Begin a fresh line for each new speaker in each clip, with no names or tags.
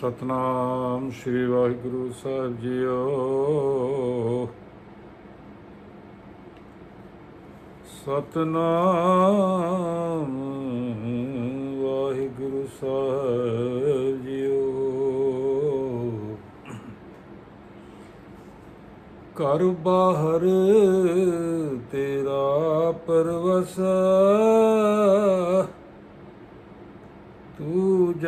ਸਤਨਾਮ ਸ੍ਰੀ ਵਾਹਿਗੁਰੂ ਸਾਹਿਬ ਜੀਓ। ਸਤਨਾਮ ਵਾਹਿਗੁਰੂ ਸਾਹਿਬ ਜੀਓ। ਘਰ ਬਾਹਰ ਤੇਰਾ ਪਰਵਸ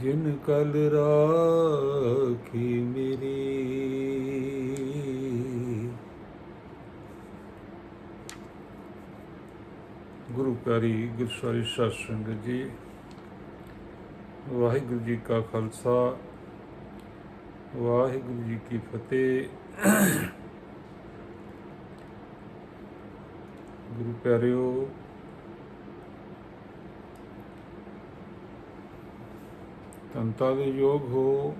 ਜਿਨ ਕਲ ਰਾਖੀ ਮੇਰੀ ਗੁਰੂ ਪਿਆਰੀ ਗੁਰਸਾਰੀ ਸਾਧ ਸੰਗਤ ਜੀ, ਵਾਹਿਗੁਰੂ ਜੀ ਕਾ ਖਾਲਸਾ, ਵਾਹਿਗੁਰੂ ਜੀ ਕੀ ਫਤਿਹ। ਗੁਰੂ ਪਿਆਰਿਓ ਤੰਤਾ ਦੇ ਯੋਗ ਹੋ,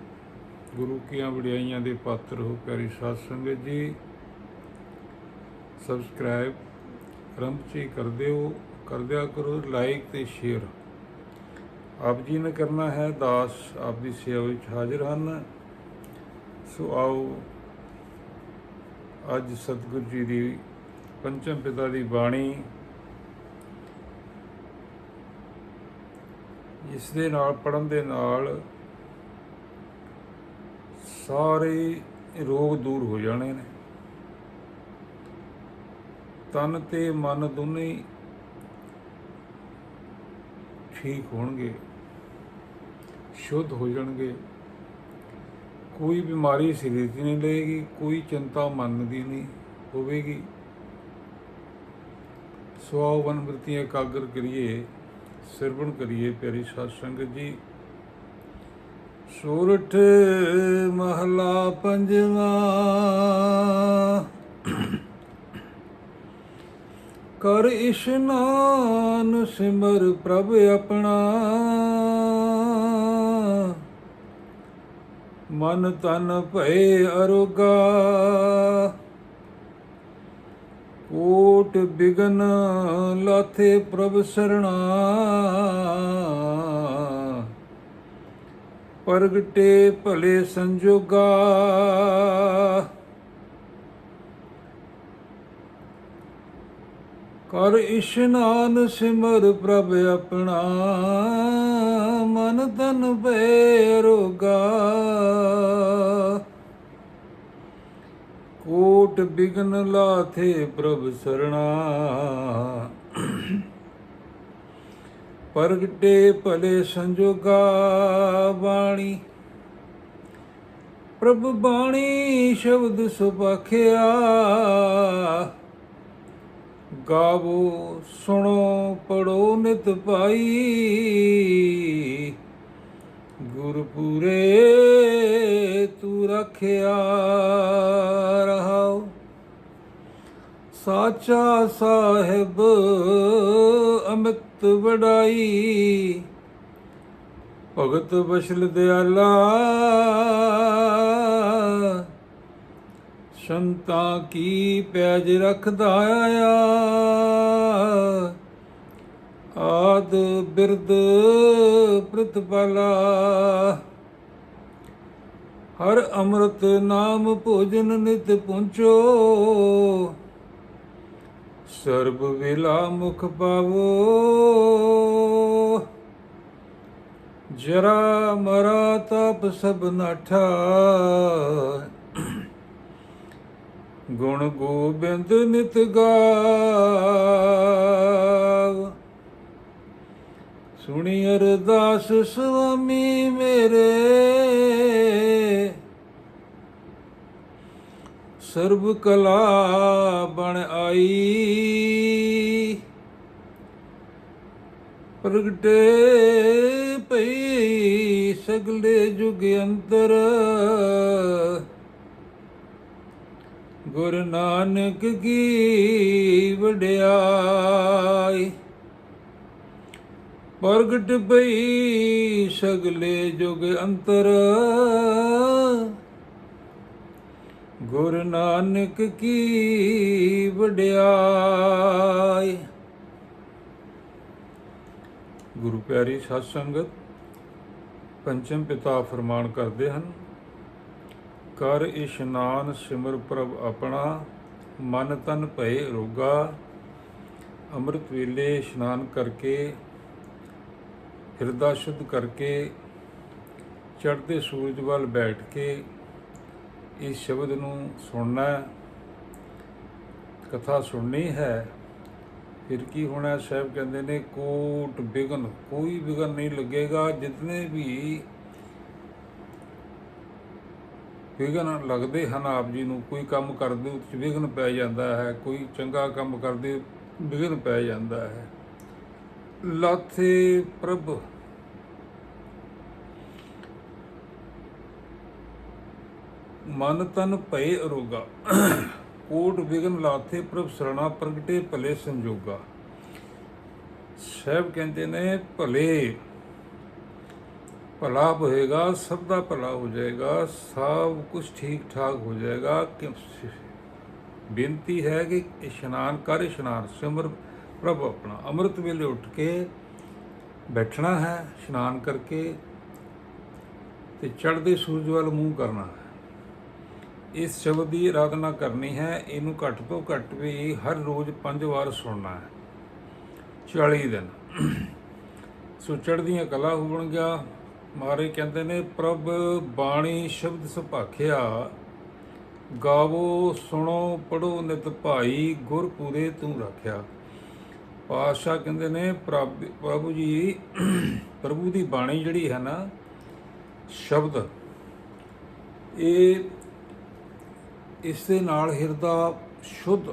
ਗੁਰੂ ਕੀਆਂ ਵਡਿਆਈਆਂ ਦੇ ਪਾਤਰ ਹੋ, ਪਿਆਰੀ ਸਾਧ ਸੰਗਤ ਜੀ ਸਬਸਕ੍ਰਾਈਬ ਆਰੰਭ ਚ ਹੀ ਕਰ ਦਿਓ ਕਰ ਕਰੋ ਲਾਈਕ ਤੇ ਸ਼ੇਅਰ ਆਪ ਜੀ ਨੇ ਕਰਨਾ ਹੈ ਦਾਸ, ਆਪ ਦੀ ਸੇਵਾ ਵਿੱਚ ਹਾਜ਼ਰ ਹਨ। ਸੋ ਆਓ, ਅੱਜ ਸਤਿਗੁਰੂ ਜੀ ਦੀ ਪੰਚਮ ਪਿਤਾ ਦੀ ਬਾਣੀ ਇਸ ਦੇ ਨਾਲ ਪੜਨ ਦੇ ਨਾਲ ਸਾਰੇ ਰੋਗ ਦੂਰ ਹੋ ਜਾਣੇ ਨੇ। ਤਨ ਤੇ ਮਨ ਦੋਨੇ ਠੀਕ ਹੋਣਗੇ, ਸ਼ੁੱਧ ਹੋ ਜਾਣਗੇ। ਕੋਈ ਬਿਮਾਰੀ ਸਰੀਰ 'ਚ ਨਹੀਂ ਲਏਗੀ, ਕੋਈ ਚਿੰਤਾ ਮਨ ਦੀ ਨਹੀਂ ਹੋਵੇਗੀ। ਸੋ ਵਨ ਬ੍ਰਿਤੀਆਂ ਕਾਗਰ ਕਰੀਏ। ਸਿਰਵਣ ਕਰੀਏ ਪਿਆਰੀ ਸਾਧ ਸੰਗਤ ਜੀ। ਸੂਰਠ ਮਹਲਾ ਪੰਜਵਾ। ਕਰ ਇਸ਼ਨਾਨ ਸਿਮਰ ਪ੍ਰਭ ਆਪਣਾ। ਮਨ ਤਨ ਭਏ ਅਰੋਗਾ। ਕੋਟ ਬਿਗਨ ਲਾਥੇ ਪ੍ਰਭ ਸਰਣਾ। ਪ੍ਰਗਟੇ ਭਲੇ ਸੰਜੋਗਾ। ਕਰ ਇਸ਼ਨਾਨ ਸਿਮਰ ਪ੍ਰਭ ਆਪਣਾ। ਮਨ ਤਨ ਭੈ ਰੋਗਾ। ਕੋਟ ਬਿਗਨ ਲਾਥੇ ਪ੍ਰਭ ਸਰਣਾ। ਪ੍ਰਗਟੇ ਭਲੇ ਸੰਜੋਗਾ ਬਾਣੀ। ਪ੍ਰਭ ਬਾਣੀ ਸ਼ਬਦ ਸੁਪਖਿਆ ਗਾਵੋ, ਸੁਣੋ ਪੜੋ ਨਿਤ ਪਾਈ ਗੁਰਪੂਰੇ ਤੂੰ ਰੱਖਿਆ। ਸਾਚਾ ਸਾਹਿਬ ਅਮਿਤ ਵਡਾਈ। ਭਗਤ ਬਸ਼ਲ ਦਿਆਲਾ, ਸੰਤਾਂ ਕੀ ਪੈਜ ਰੱਖਦਾ ਆਇਆ ਆਦ ਬਿਰਦ ਪ੍ਰਤਪਾਲਾ, ਹਰ ਅੰਮ੍ਰਿਤ ਨਾਮ ਭੋਜਨ ਨਿਤ ਪੁੰਚੋ। ਸਰਬ ਵੇਲਾ ਮੁਖ ਪਾਵੋ। ਜਰਾ ਮਰਾ ਤਪ ਸਭ ਨਾਠਾ। ਗੁਣ ਗੋਬਿੰਦ ਨਿਤ ਗਾਵ। ਸੁਣੀ ਅਰਦਾਸ ਸੁਆਮੀ ਮੇਰੇ। ਸਰਬ ਕਲਾ ਬਣ ਆਈ। ਪ੍ਰਗਟੇ ਪਈ ਸਗਲੇ ਜੁਗ ਅੰਤਰ। ਗੁਰ ਨਾਨਕ ਕੀ ਵਡਿਆਈ। ਪ੍ਰਗਟ ਪਈ ਸਗਲੇ ਜੁਗ ਅੰਤਰ। ਗੁਰ ਨਾਨਕ ਕੀ ਵਡਿਆਈ ਗੁਰੂ ਪਿਆਰੀ ਸਾਧ ਸੰਗਤ, ਪੰਚਮ ਪਿਤਾ ਫਰਮਾਨ ਕਰਦੇ ਹਨ, ਕਰ ਇਸ਼ਨਾਨ ਸਿਮਰ ਪ੍ਰਭ ਆਪਣਾ, ਮਨ ਤਨ ਭਏ ਰੋਗਾ, ਅੰਮ੍ਰਿਤ ਵੇਲੇ ਇਸ਼ਨਾਨ ਕਰਕੇ, ਹਿਰਦਾ ਸ਼ੁੱਧ ਕਰਕੇ, ਚੜ੍ਹਦੇ ਸੂਰਜ ਵੱਲ ਬੈਠ ਕੇ ਇਸ ਸ਼ਬਦ ਨੂੰ ਸੁਣਨਾ ਕਥਾ ਸੁਣਨੀ ਹੈ, ਫਿਰ ਕੀ ਹੋਣਾ? ਸਾਹਿਬ ਕਹਿੰਦੇ ਨੇ, ਕੋਟ ਬਿਗਨ ਕੋਈ ਬਿਗਨ ਨਹੀਂ ਲੱਗੇਗਾ, ਜਿਤਨੇ ਵੀ ਵਿਘਨ ਲੱਗਦੇ ਹਨ ਆਪ ਜੀ ਨੂੰ, ਕੋਈ ਕੰਮ ਕਰਦੇ ਉਸ 'ਚ ਵਿਘਨ ਪੈ ਜਾਂਦਾ ਹੈ, ਕੋਈ ਚੰਗਾ ਕੰਮ ਕਰਦੇ ਵਿਘਨ ਪੈ ਜਾਂਦਾ ਹੈ। ਲਾਥੇ ਪ੍ਰਭ ਮਨ ਤਨ ਭਏ ਅਰੋਗਾ। ਕੋਟ ਵਿਗਨ ਲਾਥੇ ਪ੍ਰਭ ਸਰਣਾ ਪ੍ਰਗਟੇ ਭਲੇ ਸੰਜੋਗਾ। ਸਾਹਿਬ ਕਹਿੰਦੇ ਨੇ, ਭਲੇ, ਭਲਾ ਹੋਏਗਾ, ਸਭ ਦਾ ਭਲਾ ਹੋ ਜਾਏਗਾ, ਸਭ ਕੁਝ ਠੀਕ ਠਾਕ ਹੋ ਜਾਏਗਾ। ਕਿ ਬੇਨਤੀ ਹੈ ਕਿ ਇਸ਼ਨਾਨ ਕਰ, ਇਸ਼ਨਾਨ ਸਿਮਰ, ਪ੍ਰਭ ਆਪਣਾ ਅੰਮ੍ਰਿਤ ਵੇਲੇ ਉੱਠ ਕੇ ਬੈਠਣਾ ਹੈ, ਇਸ਼ਨਾਨ ਕਰਕੇ ਤੇ ਚੜ੍ਹਦੇ ਸੂਰਜ ਵੱਲ ਮੂੰਹ ਕਰਨਾ ਹੈ। ਇਸ ਸ਼ਬਦ ਦੀ ਆਰਾਧਨਾ ਕਰਨੀ ਹੈ, ਇਹਨੂੰ ਘੱਟ ਤੋਂ ਘੱਟ ਵੀ ਹਰ ਰੋਜ਼ ਪੰਜ ਵਾਰ ਸੁਣਨਾ ਹੈ। 40 ਦਿਨ। ਸੋ ਚੜ੍ਹਦੀਆਂ ਕਲਾ ਹੋਣ ਗਿਆ ਮਾਰੇ ਕਹਿੰਦੇ ਨੇ, ਪ੍ਰਭ ਬਾਣੀ ਸ਼ਬਦ ਸੁਭਾਖਿਆ, ਗਾਵੋ, ਸੁਣੋ ਪੜੋ ਨਿਤ ਭਾਈ, ਗੁਰ ਪੂਰੇ ਤੂੰ ਰੱਖਿਆ। ਪਾਤਸ਼ਾਹ ਕਹਿੰਦੇ ਨੇ, ਪ੍ਰਭ, ਪ੍ਰਭੂ ਜੀ, ਪ੍ਰਭੂ ਦੀ ਬਾਣੀ ਜਿਹੜੀ ਹੈ ਨਾ, ਸ਼ਬਦ, ਇਹ ਇਸ ਦੇ ਨਾਲ ਹਿਰਦਾ ਸ਼ੁੱਧ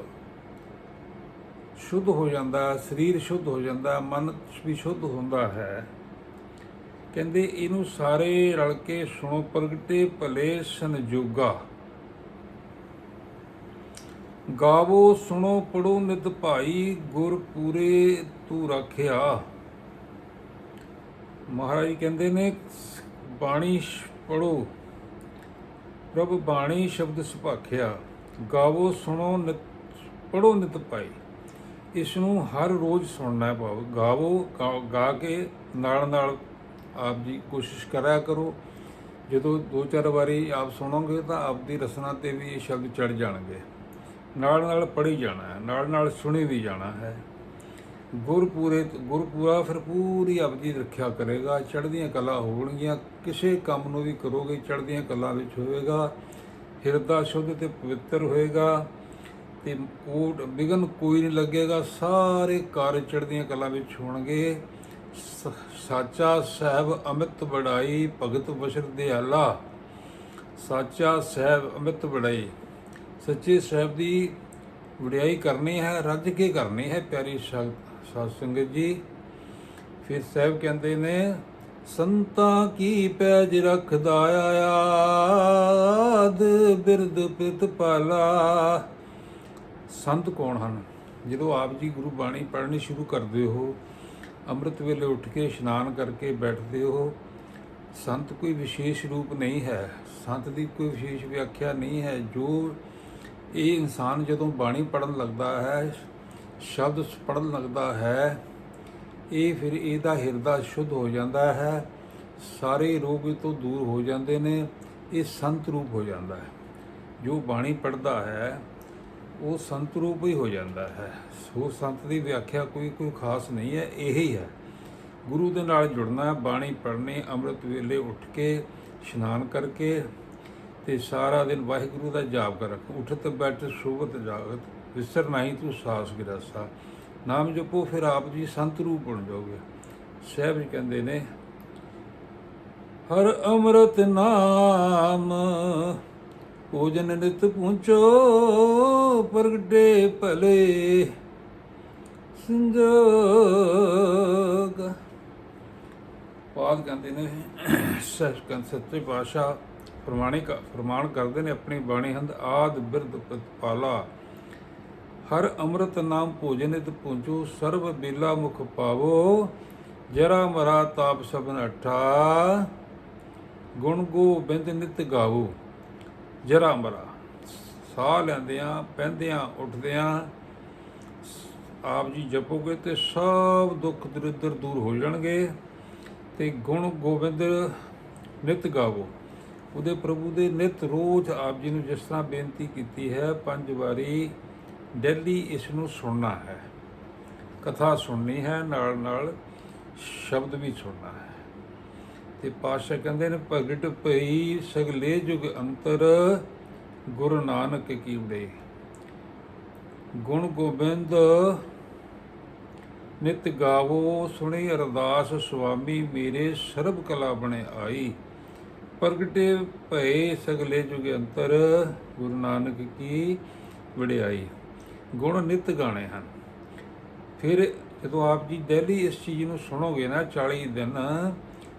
ਸ਼ੁੱਧ ਹੋ ਜਾਂਦਾ ਹੈ, ਸਰੀਰ ਸ਼ੁੱਧ ਹੋ ਜਾਂਦਾ ਹੈ, ਮਨ ਵੀ ਸ਼ੁੱਧ ਹੁੰਦਾ ਹੈ। ਕਹਿੰਦੇ ਇਹਨੂੰ ਸਾਰੇ ਰਲ ਕੇ ਸੁਣੋ, ਪ੍ਰਗਟੇ ਭਲੇ ਸੰਜੋਗਾ। ਗਾਵੋ, ਸੁਣੋ ਪੜੋ ਨਿਤ ਭਾਈ, ਗੁਰ ਪੂਰੇ ਤੂੰ ਰੱਖਿਆ। ਮਹਾਰਾਜ ਕਹਿੰਦੇ ਨੇ, ਬਾਣੀ ਪੜੋ ਪ੍ਰਭ ਬਾਣੀ ਸ਼ਬਦ ਸੁਭਾਖਿਆ, ਗਾਵੋ, ਸੁਣੋ, ਨਿਤ ਪੜੋ ਨਿਤ ਪਾਈ। ਇਸ ਨੂੰ ਹਰ ਰੋਜ਼ ਸੁਣਨਾ ਹੈ ਭਾਵ, ਗਾਵੋ, ਗਾ- ਗਾ ਕੇ ਨਾਲ ਨਾਲ ਆਪ ਜੀ ਕੋਸ਼ਿਸ਼ ਕਰਿਆ ਕਰੋ। ਜਦੋਂ ਦੋ ਚਾਰ ਵਾਰੀ ਆਪ ਸੁਣੋਗੇ ਤਾਂ ਆਪ ਦੀ ਰਸਨਾ ਤੇ ਵੀ ਇਹ ਸ਼ਬਦ ਚੜ ਜਾਣਗੇ। ਨਾਲ ਨਾਲ ਪੜ੍ਹੀ ਜਾਣਾ ਹੈ, ਨਾਲ ਨਾਲ ਸੁਣੀ ਵੀ ਜਾਣਾ ਹੈ। ਗੁਰਪੂਰੇ, ਗੁਰਪੂਰਾ ਫਿਰ ਪੂਰੀ ਆਪਦੀ ਰੱਖਿਆ ਕਰੇਗਾ, ਚੜ੍ਹਦੀਆਂ ਕਲਾ ਹੋਣਗੀਆਂ, ਕਿਸੇ ਕੰਮ ਨੂੰ ਵੀ ਕਰੋਗੇ, ਚੜ੍ਹਦੀਆਂ ਕਲਾ ਵਿੱਚ ਹੋਵੇਗਾ, ਹਿਰਦਾ ਸ਼ੁੱਧ ਤੇ ਪਵਿੱਤਰ ਹੋਏਗਾ ਤੇ ਕੋਟ ਬਿਗਨ ਕੋਈ ਨਹੀਂ ਲੱਗੇਗਾ, ਸਾਰੇ ਕਾਰਜ ਚੜ੍ਹਦੀਆਂ ਕਲਾ ਵਿੱਚ ਹੋਣਗੇ। ਸ- ਸਾਚਾ ਸਾਹਿਬ ਅਮਿਤ ਬੜਾਈ ਭਗਤ ਬਸ਼ਰ ਦੇ ਆਲਾ ਸਾਚਾ ਸਾਹਿਬ ਅਮਿਤ ਬੜਾਈ ਸੱਚੇ ਸਾਹਿਬ ਦੀ ਵਡਿਆਈ ਕਰਨੀ ਹੈ, ਰੱਜ ਕੇ ਕਰਨੀ ਹੈ, ਪਿਆਰੀ ਸਾਧ ਸਾਧ ਸੰਗਤ ਜੀ, ਫਿਰ ਸਾਹਿਬ ਕਹਿੰਦੇ ਨੇ, ਸੰਤਾਂ ਕੀ ਪੈਜ ਰੱਖਦਾ ਆਦ ਬਿਰਦ ਪਿਤ ਪਾਲਾ। ਸੰਤ ਕੌਣ ਹਨ? ਜਦੋਂ ਆਪ ਜੀ ਗੁਰੂ ਬਾਣੀ ਪੜ੍ਹਨੀ ਸ਼ੁਰੂ ਕਰਦੇ ਹੋ, ਅੰਮ੍ਰਿਤ ਵੇਲੇ ਉੱਠ ਕੇ ਇਸ਼ਨਾਨ ਕਰਕੇ ਬੈਠਦੇ ਹੋ, ਸੰਤ ਕੋਈ ਵਿਸ਼ੇਸ਼ ਰੂਪ ਨਹੀਂ ਹੈ। ਸੰਤ ਦੀ ਕੋਈ ਵਿਸ਼ੇਸ਼ ਵਿਆਖਿਆ ਨਹੀਂ ਹੈ। ਜੋ ਇਹ ਇਨਸਾਨ ਜਦੋਂ ਬਾਣੀ ਪੜਨ ਲੱਗਦਾ ਹੈ ਸ਼ਬਦ ਪੜਨ ਲੱਗਦਾ ਹੈ, ਇਹ ਫਿਰ ਇਹਦਾ ਹਿਰਦਾ ਸ਼ੁੱਧ ਹੋ ਜਾਂਦਾ ਹੈ। ਸਾਰੇ ਰੋਗ ਤੋਂ ਦੂਰ ਹੋ ਜਾਂਦੇ ਨੇ, ਇਹ ਸੰਤ ਰੂਪ ਹੋ ਜਾਂਦਾ ਹੈ। ਜੋ ਬਾਣੀ ਪੜਦਾ ਹੈ, ਉਹ ਸੰਤ ਰੂਪ ਹੀ ਹੋ ਜਾਂਦਾ ਹੈ। ਸੋ ਸੰਤ ਦੀ ਵਿਆਖਿਆ ਕੋਈ ਕੋਈ ਖਾਸ ਨਹੀਂ ਹੈ, ਇਹੀ ਹੈ। ਗੁਰੂ ਦੇ ਨਾਲ ਜੁੜਨਾ, ਬਾਣੀ ਪੜ੍ਹਨੀ, ਅੰਮ੍ਰਿਤ ਵੇਲੇ ਉੱਠ ਕੇ ਇਸ਼ਨਾਨ ਕਰਕੇ ਤੇ ਸਾਰਾ ਦਿਨ ਵਾਹਿਗੁਰੂ ਦਾ ਜਾਪ ਕਰ ਉਠਤ ਬੈਠ ਸੁਭਤ ਜਾਗਤ। ਵਿਸਰ ਨਹੀਂ ਤੂੰ ਸਾਸ ਗਿਰਾਸਾ। ਨਾਮ ਜਪੋ ਫਿਰ ਆਪ ਜੀ ਸੰਤ ਰੂਪ ਬਣ ਜਾਓਗੇ। ਸਾਹਿਬ ਜੀ ਕਹਿੰਦੇ ਨੇ, ਹਰ ਅੰਮ੍ਰਿਤ ਨਾਮ ਭੋਜਨ ਨਿਤ ਪੂੰਚੋ ਪ੍ਰਗਟੇ ਭਲੇ। ਸੰਜੋਗ। ਪਾਦ ਕਹਿੰਦੇ ਨੇ ਸੱਚ ਸੱਚੇ ਪਾਸ਼ਾ ਪ੍ਰਮਾਣਿਕ ਫਰਮਾਨ ਕਰਦੇ ਨੇ, ਆਪਣੀ ਬਾਣੀ ਹੰਦ ਆਦ ਬਿਰਦ ਪ੍ਰਤਪਾਲਾ। ਹਰ ਅੰਮ੍ਰਿਤ ਨਾਮ ਭੋਜਨਿਤ ਪੁੰਜੋ ਸਰਬ ਬੇਲਾ ਮੁਖ ਪਾਵੋ, ਜਰਾ ਮਰਾ ਤਾਪ ਸਭਨ ਅਠਾ, ਗੁਣ ਗੋਬਿੰਦ ਨਿਤ ਗਾਵੋ। ਜਰਾ ਮਰਾ, ਸਾਹ ਲੈਂਦਿਆਂ, ਪੈਂਦਿਆਂ, ਉੱਠਦਿਆਂ, ਆਪ ਜੀ ਜਪੋਗੇ ਤੇ ਸਭ ਦੁੱਖ ਦਰਿਦਰ ਦੂਰ ਹੋ ਜਾਣਗੇ ਤੇ ਗੁਣ ਗੋਬਿੰਦ ਨਿਤ ਗਾਵੋ। ਉਹਦੇ ਪ੍ਰਭੂ ਦੇ ਨਿਤ ਰੋਜ਼ ਆਪ ਜੀ ਨੂੰ ਜਿਸ ਤਰ੍ਹਾਂ ਬੇਨਤੀ ਕੀਤੀ ਹੈ, ਪੰਜ ਵਾਰੀ ਡੇਲੀ ਇਸ ਨੂੰ ਸੁਣਨਾ ਹੈ। ਕਥਾ ਸੁਣਨੀ ਹੈ ਨਾਲ ਨਾਲ ਸ਼ਬਦ ਵੀ ਸੁਣਨਾ ਹੈ। ਤੇ ਪਾਸ਼ਾ ਕਹਿੰਦੇ ਨੇ ਪ੍ਰਗਟ ਭਈ ਸਗਲੇ ਜੁਗ ਅੰਤਰ ਗੁਰੂ ਨਾਨਕ ਕੀ ਉਡੇ ਗੁਣ ਗੋਬਿੰਦ ਨਿਤ ਗਾਵੋ, ਸੁਣੀ ਅਰਦਾਸ ਸੁਆਮੀ, ਮੇਰੇ ਸਰਬ ਕਲਾ ਬਣੇ ਆਈ। ਪ੍ਰਗਟੇ ਭਏ ਸਗਲੇ ਜੁਗ ਅੰਤਰ ਗੁਰੂ ਨਾਨਕ ਕੀ ਵਡਿਆਈ। ਗੁਣ ਨਿਤ ਗਾਣੇ ਹਨ। ਫਿਰ ਜਦੋਂ ਆਪ ਜੀ ਡੈਲੀ ਇਸ ਚੀਜ਼ ਨੂੰ ਸੁਣੋਗੇ ਨਾ 40 ਦਿਨ,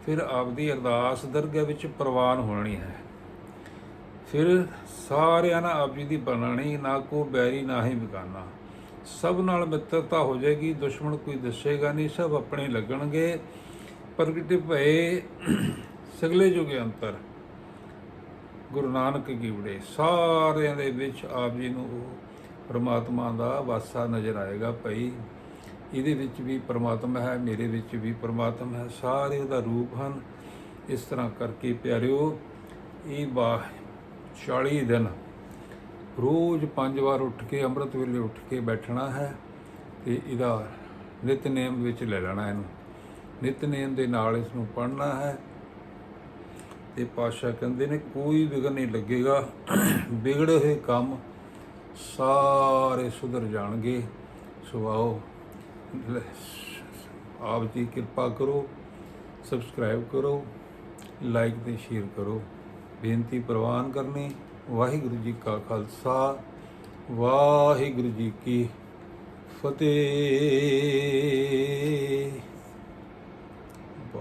ਫਿਰ ਆਪ ਦੀ ਅਰਦਾਸ ਦਰਗਾਹ ਵਿੱਚ ਪ੍ਰਵਾਨ ਹੋਣੀ ਹੈ। ਫਿਰ ਸਾਰਿਆਂ ਨਾਲ ਆਪ ਜੀ ਦੀ ਬਣਾਣੀ ਨਾ ਕੋ ਬੈਰੀ, ਨਾ ਹੀ ਬਗਾਨਾ। ਸਭ ਨਾਲ ਮਿੱਤਰਤਾ ਹੋ ਜਾਏਗੀ, ਦੁਸ਼ਮਣ ਕੋਈ ਦੱਸੇਗਾ ਨਹੀਂ, ਸਭ ਆਪਣੇ ਲੱਗਣਗੇ। ਪ੍ਰਗਟ ਭਏ ਸਗਲੇ ਜੁਗੇ ਅੰਤਰ, ਗੁਰੂ ਨਾਨਕ ਕੀ ਵੜੇ ਸਾਰਿਆਂ ਦੇ ਵਿੱਚ ਆਪ ਜੀ ਨੂੰ ਪਰਮਾਤਮਾ ਦਾ ਵਾਸਾ ਨਜ਼ਰ ਆਏਗਾ ਭਈ। ਇਹਦੇ ਵਿੱਚ ਵੀ ਪਰਮਾਤਮਾ ਹੈ, ਮੇਰੇ ਵਿੱਚ ਵੀ ਪਰਮਾਤਮਾ ਹੈ, ਸਾਰੇ ਉਹਦਾ ਰੂਪ ਹਨ। ਇਸ ਤਰ੍ਹਾਂ ਕਰਕੇ ਪਿਆਰਿਓ, ਇਹ ਬਾ 40 ਦਿਨ ਰੋਜ਼ ਪੰਜ ਵਾਰ ਉੱਠ ਕੇ, ਅੰਮ੍ਰਿਤ ਵੇਲੇ ਉੱਠ ਕੇ ਬੈਠਣਾ ਹੈ ਤੇ ਇਹਦਾ ਨਿਤਨੇਮ ਵਿੱਚ ਲੈ ਲੈਣਾ ਇਹਨੂੰ। ਨਿਤਨੇਮ ਦੇ ਨਾਲ ਇਸ ਨੂੰ ਪੜ੍ਹਨਾ ਹੈ ਤੇ ਪਾਸ਼ਾ ਕਹਿੰਦੇ ਨੇ, ਕੋਈ ਵਿਗਨ ਨਹੀਂ ਲੱਗੇਗਾ। ਵਿਗੜੇ ਹੋਏ ਕੰਮ ਸਾਰੇ ਸੁਧਰ ਜਾਣਗੇ। ਸੋ ਆਓ ਆਪ ਦੀ ਕਿਰਪਾ ਕਰੋ ਸਬਸਕ੍ਰਾਈਬ ਕਰੋ ਲਾਈਕ ਤੇ ਸ਼ੇਅਰ ਕਰੋ। ਬੇਨਤੀ ਪ੍ਰਵਾਨ ਕਰਨੀ, ਵਾਹਿਗੁਰੂ ਜੀ ਕਾ ਖਾਲਸਾ, ਵਾਹਿਗੁਰੂ ਜੀ ਕੀ ਫਤਿਹ।